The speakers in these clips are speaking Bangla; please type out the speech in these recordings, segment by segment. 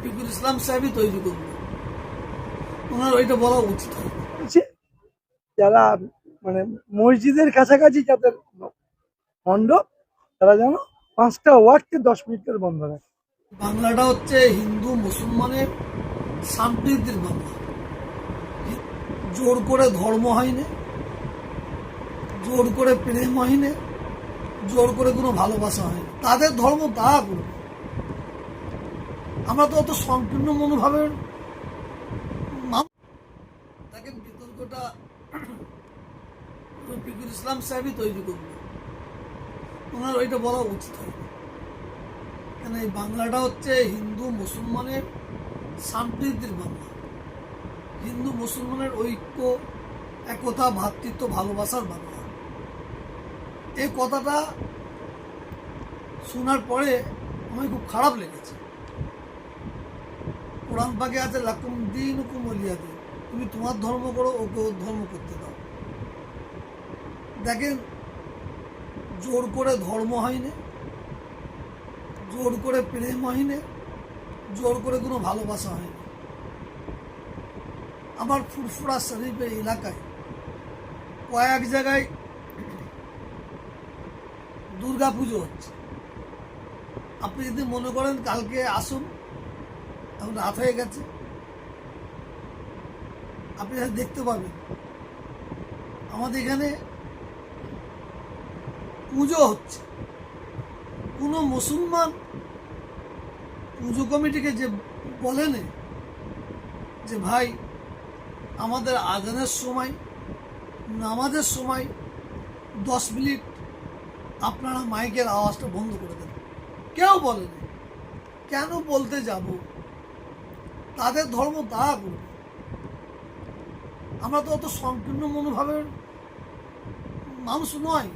রফিকুল ইসলাম সাহেবই তৈরি করবে। ওনার ওইটা বলা উচিত। যারা মানে মসজিদের কাছাকাছি যাদের মণ্ডপ তারা যেন পাঁচটা ওয়ার্ডকে দশ মিনিট করে বন্ধ রাখে। বাংলাটা হচ্ছে হিন্দু মুসলমানের সম্প্রীতির বাংলা। জোর করে ধর্ম হয়নি জোর করে প্রেম হয়নি জোর করে কোনো ভালোবাসা হয়নি তাদের ধর্ম তারা করবে। আমরা তো অত সংকীর্ণ মনোভাবের। দেখেন বিতর্কটা রফিকুল ইসলাম সাহেবই তৈরি করবে ওনার ওইটা বলা উচিত কেন এই বাংলাটা হচ্ছে হিন্দু মুসলমানের সম্প্রীতির বাংলা। হিন্দু মুসলমানের ঐক্য, একতা ভ্রাতৃত্ব ভালোবাসার বাংলা। এই কথাটা শোনার পরে আমার খুব খারাপ লেগেছে। কোরআন পাকে আছে, লাকুম দিন দিন তুমি তোমার ধর্ম করো ওকে ধর্ম করতে দাও। দেখেন, জোর করে ধর্ম হয়নি, জোর করে প্রেম হয়নি, জোর করে কোনো ভালোবাসা হয়নি। আমার ফুরফুরা শরীফের এলাকায় কয়েক জায়গায় দুর্গা পুজো হচ্ছে। আপনি যদি মনে করেন কালকে আসুন এখন রাত হয়ে গেছে। আপনি দেখতে পাবেন। আমাদের এখানে পুজো হচ্ছে। কোনো মুসলমান পুজো কমিটিকে যে বলেন যে ভাই, আমাদের আজানের সময়, নামাজের সময় দশ মিনিট আপনারা মাইকের আওয়াজটা বন্ধ করে দেন। কেউ বলেনি কেন বলতে যাব? তাদের ধর্ম তারা আমরা তো অত সংকীর্ণ মনোভাবের মানুষ নয়।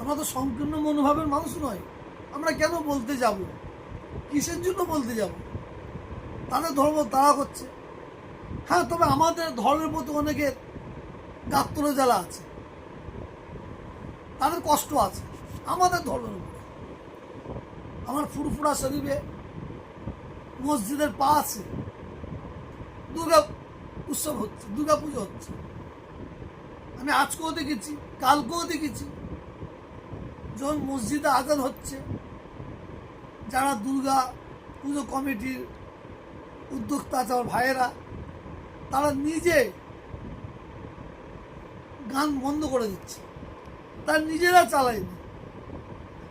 আমরা তো সংকীর্ণ মনোভাবের মানুষ নয়। আমরা কেন বলতে যাব? কিসের জন্য বলতে যাব? তাদের ধর্ম তারা করছে হ্যাঁ তবে আমাদের ধর্মের প্রতি অনেকের গাত্র জ্বালা আছে। তাদের কষ্ট আছে। আমাদের ধর্মের আমার ফুরফুরা শরীফে মসজিদের পা আছে। দুর্গা উৎসব হচ্ছে, দুর্গা পুজো হচ্ছে। আমি আজকেও দেখেছি, কালকেও দেখেছি। যখন মসজিদে আজান হচ্ছে, যারা দুর্গা পুজো কমিটির উদ্যোক্তা আছে আমার ভাইয়েরা, তারা নিজে গান বন্ধ করে দিচ্ছে। তারা নিজেরা চালায়নি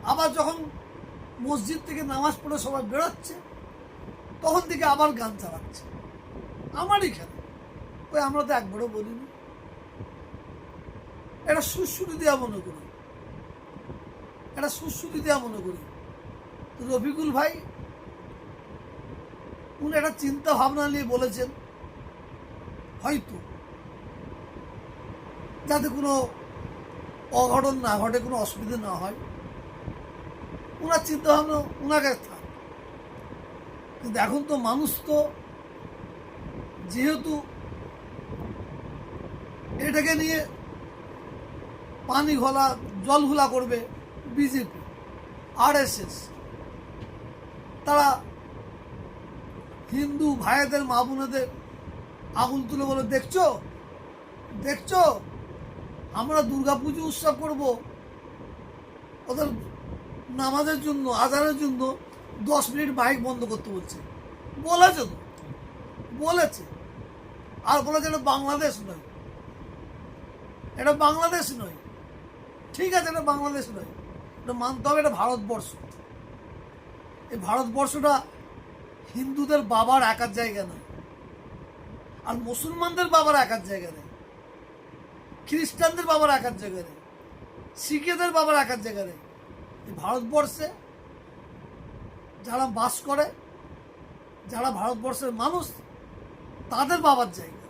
আবার যখন মসজিদ থেকে নামাজ পড়ে সবাই বেরোচ্ছে তখন থেকে আবার গান চালাচ্ছে। আমারই খেলা। ওই আমরা তো একবারও বলিনি। এটা সুশ্রুতি দেওয়া মনে করি। এটা সুশ্রুতি দেওয়া মনে করি। রফিকুল ভাই, উনি একটা চিন্তা ভাবনা নিয়ে বলেছেন, হয়তো যাতে কোনো অঘটন না ঘটে, কোনো অসুবিধা না হয়। ওনার চিন্তা ভাবনা ওনার কাছে কিন্তু এখন তো মানুষ তো যেহেতু এটাকে নিয়ে পানি ঘোলা জল ঘোলা করবে বিজেপি, আরএসএস, তারা হিন্দু ভাইদের, মা বোনেদের আগুন তুলে বলে, দেখছ? দেখছ? আমরা দুর্গাপুজো উৎসব করব ওদের নামাজের জন্য, আজানের জন্য। দশ মিনিট মাইক বন্ধ করতে বলছে। বলেছে তো। বলেছে। আর বলেছে এটা বাংলাদেশ নয়। এটা বাংলাদেশ নয়। ঠিক আছে, এটা বাংলাদেশ নয়। এটা মানতে হবে এটা ভারতবর্ষ। এই ভারতবর্ষটা হিন্দুদের বাবার একার জায়গা নয়। আর মুসলমানদের বাবার একার জায়গা নেই। খ্রিস্টানদের বাবার একার জায়গা নেই। শিখেদের বাবার একার জায়গা নেই। ভারতবর্ষে যারা বাস করে যারা ভারতবর্ষের মানুষ তাদের বাবার জায়গা।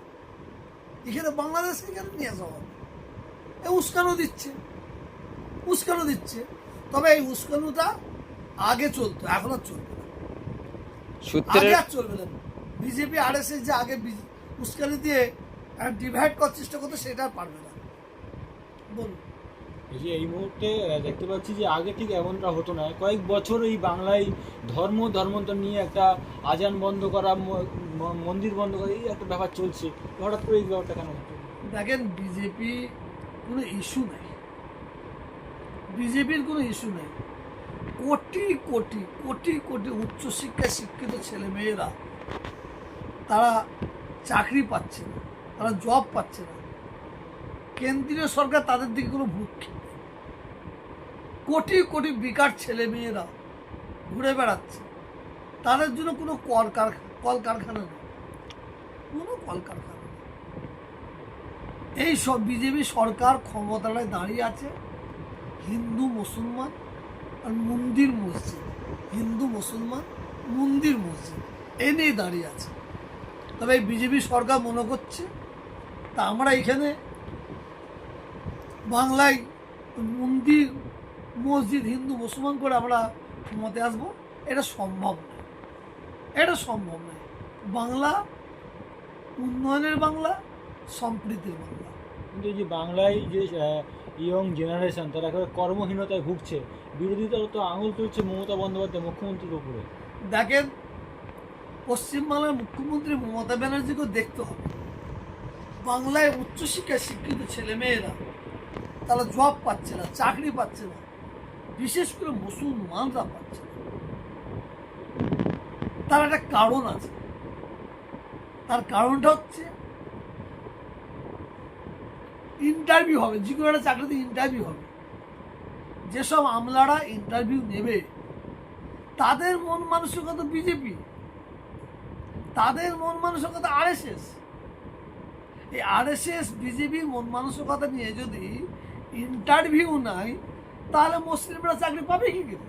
এখানে বাংলাদেশকে এখানে নিয়ে আসা হবে? এ উস্কানো দিচ্ছে উস্কানো দিচ্ছে। তবে এই উস্কানোটা আগে চলতো এখন আর চলবে না। আগে আর চলবে না। বিজেপি আর এস যে আগে উস্কানি দিয়ে ডিভাইড করার চেষ্টা করতো সেটা আর পারবে না। বলুন। এই যে এই মুহূর্তে দেখতে পাচ্ছি যে আগে ঠিক এমনটা হতো না। কয়েক বছর এই বাংলায় ধর্ম ধর্মান্তর নিয়ে একটা আজান বন্ধ করা মন্দির বন্ধ করা, এই একটা ব্যাপার চলছে। হঠাৎ করে এই ব্যাপারটা কেন দেখেন বিজেপি কোনো ইস্যু নেই। বিজেপির কোনো ইস্যু নেই। কোটি কোটি কোটি কোটি উচ্চশিক্ষায় শিক্ষিত ছেলে মেয়েরা তারা চাকরি পাচ্ছে না, তারা জব পাচ্ছে না। কেন্দ্রীয় সরকার তাদের দিকে কোনো। কোটি কোটি বেকার ছেলে মেয়েরা ঘুরে বেড়াচ্ছে। তাদের জন্য কোনো কল কারখানা কল কারখানা নেই। কোনো কল কারখানা নেই। এই সব বিজেপি সরকার ক্ষমতায় দাঁড়িয়ে আছে। হিন্দু, মুসলমান আর মন্দির মসজিদ। হিন্দু, মুসলমান, মন্দির মসজিদ। এ নিয়ে দাঁড়িয়ে আছে। তবে এই বিজেপি সরকার মনে করছে তা আমরা এখানে বাংলায় মন্দির মসজিদ হিন্দু মুসলমান করে আমরা ক্ষমতায় আসব এটা সম্ভব নয়। এটা সম্ভব নয়। বাংলা উন্নয়নের বাংলা সম্প্রীতির বাংলা। কিন্তু এই যে বাংলায় যে ইয়ং জেনারেশন তারা একেবারে কর্মহীনতায় ভুগছে বিরোধিতা তো আঙুল তুলছে মমতা বন্দ্যোপাধ্যায় মুখ্যমন্ত্রীর উপরে দেখেন পশ্চিমবাংলার মুখ্যমন্ত্রী মমতা ব্যানার্জিকেও দেখতে হবে। বাংলায় উচ্চশিক্ষায় শিক্ষিত ছেলেমেয়েরা তারা জব পাচ্ছে না চাকরি পাচ্ছে না। বিশেষ করে মুসলমানরা পাচ্ছে। তার একটা কারণ আছে। তার কারণটা হচ্ছে ইন্টারভিউ হবে, যে কোনো একটা চাকরিতে ইন্টারভিউ হবে। যেসব আমলারা ইন্টারভিউ নেবে, তাদের মন মানসিকতা বিজেপি তাদের মন মানসিকতা আরএসএস এই আর এস আরএসএস বিজেপির মন মানসিকতা নিয়ে যদি ইন্টারভিউ নাই তাহলে মুসলিমরা চাকরি পাবে কি করে?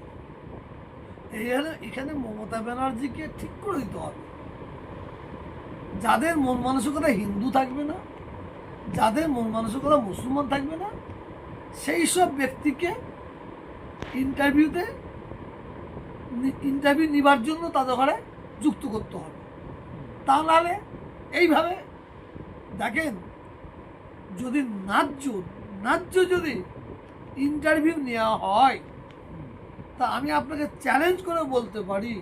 এখানে এখানে মমতা ব্যানার্জিকে ঠিক করে দিতে হবে। যাদের মন মানসিকতা হিন্দু থাকবে না, যাদের মন মানসিকতা মুসলমান থাকবে না, সেই সব ব্যক্তিকে ইন্টারভিউতে ইন্টারভিউ নেবার জন্য তাদের ঘরে যুক্ত করতে হবে। তা নাহলে এইভাবে দেখেন, যদি ন্যায্য ন্যায্য যদি ইন্টারভিউ নেওয়া হয়। তা আমি আপনাকে চ্যালেঞ্জ করে বলতে পারি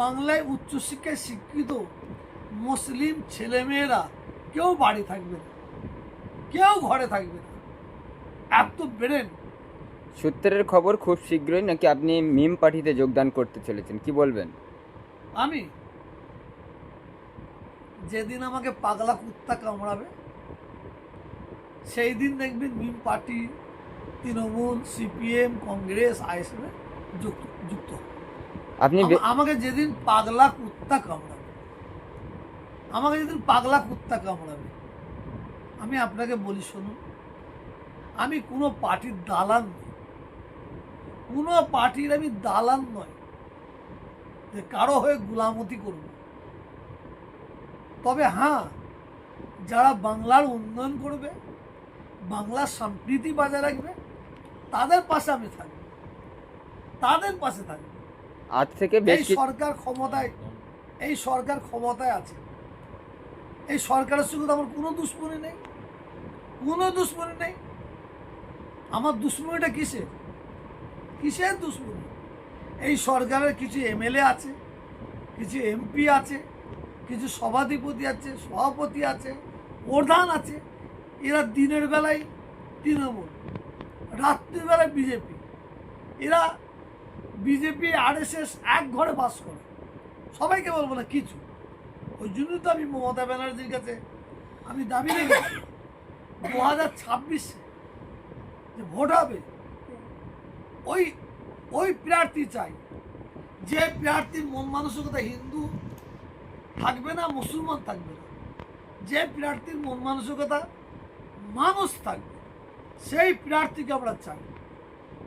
বাংলায় উচ্চশিক্ষায় শিক্ষিত মুসলিম ছেলেমেয়েরা কেউ বাড়ি থাকবে না কেউ ঘরে থাকবে না। এত বেড়েন সূত্রের খবর খুব শীঘ্রই নাকি আপনি মিম পার্টিতে যোগদান করতে চলেছেন কি বলবেন? আমি? যেদিন আমাকে পাগলা কুত্তা কামড়াবে সেই দিন দেখবেন মিম পার্টি তৃণমূল সিপিএম কংগ্রেস আইএসএফে যুক্ত যুক্ত। আপনি আমাকে যেদিন পাগলা কুত্তা কামড়াবে আমাকে যেদিন পাগলা কুত্তা কামড়াবে আমি আপনাকে বলি শুনুন আমি কোনো পার্টির দালান নই। কোনো পার্টির আমি দালান নয় যে কারও হয়ে গুলামতি করব তবে হ্যাঁ যারা বাংলার উন্নয়ন করবে বাংলার সম্প্রীতি বজায় রাখবে তাদের পাশে আমি থাকব। তাদের পাশে থাকব। আজ থেকে এই সরকার ক্ষমতায় এই সরকার ক্ষমতায় আছে। এই সরকারের সঙ্গে আমার কোনো দুশ্মনী নেই। কোনো দুশ্মনী নেই। আমার দুশ্মনীটা কিসের? কিসের দুশ্মনী? এই সরকারের কিছু এমএলএ আছে কিছু এমপি আছে কিছু সভাধিপতি আছে সভাপতি আছে প্রধান আছে। এরা দিনের বেলায় তৃণমূল। রাত্রিবেলায় বিজেপি। এরা বিজেপি, আরএসএস এক ঘরে বাস করে। সবাইকে বলব না, কিছু। ওই জন্য তো আমি মমতা ব্যানার্জির কাছে আমি দাবি রেখেছি। দু হাজার ছাব্বিশে যে ভোট হবে, ওই ওই প্রার্থী চাই। যে প্রার্থীর মন মানসিকতা হিন্দু, থাকবে না, মুসলমান থাকবে না। যে প্রার্থীর মন মানসিকতা মানুষ থাকবে। সেই প্রার্থীকে আমরা চাই।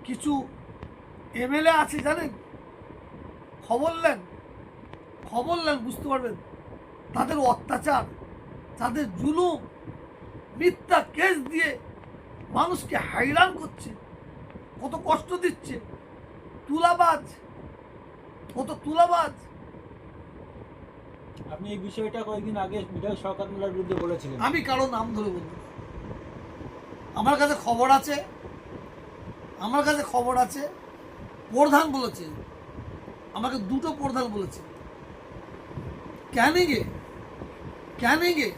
কিছু এমএলএ আছে জানেন? খবর নেন। খবর নেন বুঝতে পারবেন। তাদের অত্যাচার তাদের জুলুম মিথ্যা কেস দিয়ে মানুষকে হাইরান করছে কত কষ্ট দিচ্ছে। তুলাবাজ কত তুলাবাজ। আপনি এই বিষয়টা কয়েকদিন আগে বিধায়ক সরকার বিরুদ্ধে বলেছিলেন। আমি কারও নাম ধরে বলব। আমার কাছে খবর আছে, আমার কাছে খবর আছে, প্রধান বলেছে, আমাকে দুটো প্রধান বলেছে। ক্যানিংয়ে ক্যানিংয়ে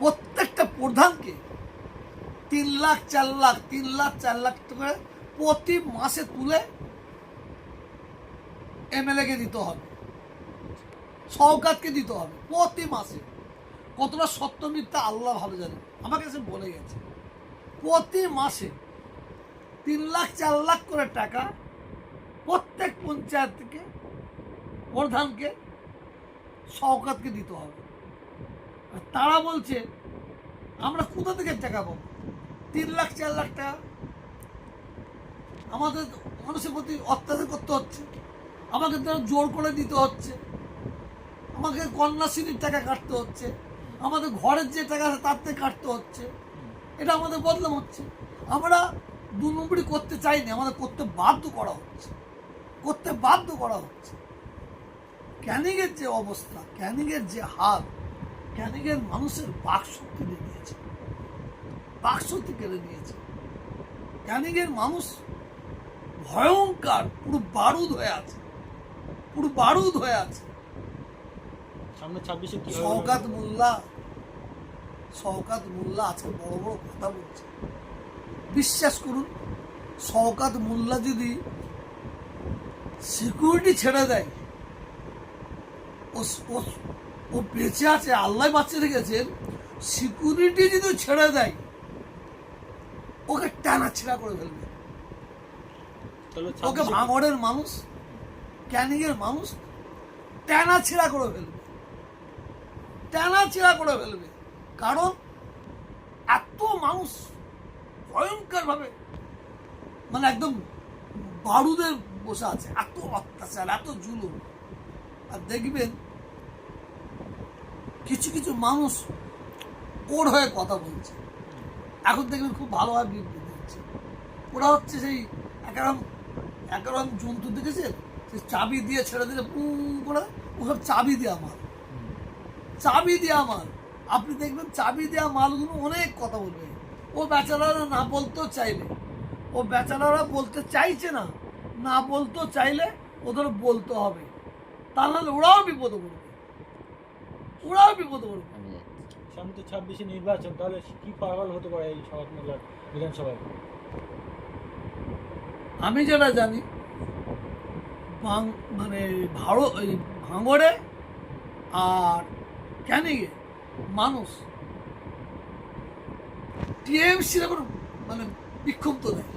প্রত্যেকটা প্রধানকে তিন লাখ, চার লাখ, তিন লাখ, চার লাখ করে প্রতি মাসে তুলে এমএলএ কে দিতে হবে সৌকাতকে দিতে হবে প্রতি মাসে। কতটা সত্য মিথ্যা আল্লাহ ভালো জানে। আমাকে সে বলে গেছে, প্রতি মাসে তিন লাখ, চার লাখ করে টাকা প্রত্যেক পঞ্চায়েত থেকে প্রধানকে সৌকাতকে দিতে হবে। আর তারা বলছে, আমরা কোথা থেকে টাকা পাবো? তিন লাখ, চার লাখ টাকা। আমাদের মানুষের প্রতি অত্যাচার করতে হচ্ছে। আমাকে তারা জোর করে দিতে হচ্ছে। আমাকে কন্যাশ্রীর টাকা কাটতে হচ্ছে। আমাদের ঘরের যে টাকা আছে, তার থেকে কাটতে হচ্ছে। এটা আমাদের বদলাম হচ্ছে। আমরা দু নম্বরই করতে চাইনি, আমাদের করতে বাধ্য করা হচ্ছে। করতে বাধ্য করা হচ্ছে। ক্যানিংয়ের যে অবস্থা, ক্যানিংয়ের যে হাল, ক্যানিংয়ের মানুষের বাক শক্তি দিয়ে দিয়েছে বাক শক্তি কেড়ে নিয়েছে। ক্যানিংয়ের মানুষ ভয়ঙ্কর, পুরো বারুদ হয়ে আছে। পুরো বারুদ হয়ে আছে। সামনে ছাব্বিশে কি শওকাত মোল্লা শওকাত মোল্লা আজকে বড় বড় কথা বলছে। বিশ্বাস করুন শওকাত মোল্লা যদি সিকিউরিটি ছেড়ে দেয় ও বেঁচে আছে আল্লাহ বাঁচিয়ে রেখেছেন সিকিউরিটি যদি ছেড়ে দেয় ওকে টানা ছিঁড়া করে ফেলবে। ওকে 26 ভাঙড়ের মানুষ ক্যানিংয়ের মানুষ টানা ছিঁড়া করে ফেলবে। ছিঁড়া করে ফেলবে। কারণ এত মানুষ ভয়ঙ্কর ভাবে মানে একদম বারুদের বসে আছে, এত অত্যাচার, এত জুলুম। আর দেখবেন, কিছু কিছু মানুষ ওর হয়ে কথা বলছে। এখন দেখবেন খুব ভালোভাবে বিবৃতি দিচ্ছে। ওরা হচ্ছে সেই একারম একরম জন্তু দেখেছেন? সে চাবি দিয়ে ছেড়ে দিলে পু করে, ওসব চাবি দেওয়া মাল চাবি দেওয়া মাল। আপনি দেখবেন চাবি দেওয়া মালগুলো অনেক কথা বলবে। ও বেচারারা না বলতেও চাইবে। ও বেচারারা বলতে চাইছে না না বলতেও চাইলে ওদের বলতে হবে। তা নাহলে ওরাও বিপদে পড়বে। ওরাও বিপদে পড়বে। সামনে তো ছাব্বিশে নির্বাচন তাহলে কি পাগল হতে পারে এই সভাত মোল্লার বিধানসভায়? আমি যেটা জানি মানে ভারত এই ভাঙড়ে আর ক্যানিংয়ে মানুষ। টিএমসির এখন মানে বিক্ষুব্ধ নেই।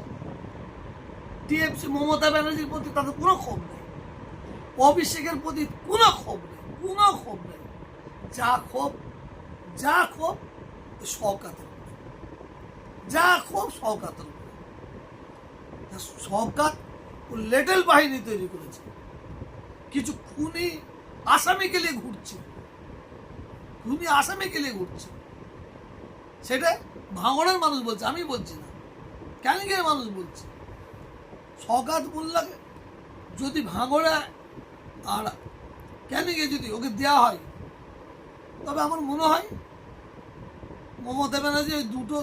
টিএমসি মমতা ব্যানার্জির প্রতি তাদের কোনো ক্ষোভ নেই। অভিষেকের প্রতি কোনো ক্ষোভ নেই, কোনো ক্ষোভ নেই। যা ক্ষোভ যা ক্ষোভ উপরে। যা ক্ষোভ। সরকার ও লেটেল বাহিনী তৈরি করেছে। কিছু খুনি আসামিকে নিয়ে ঘুরছে। খুনি আসামে গেলে ঘুরছে। সেটা ভাঙড়ের মানুষ বলছে, আমি বলছি না। ক্যানিংয়ের মানুষ বলছে। সকাত মোল্লাকে যদি ভাঙড়ে আর ক্যানিংয়ে যদি ওকে দেওয়া হয়, তবে আমার মনে হয় মমতা ব্যানার্জি ওই দুটো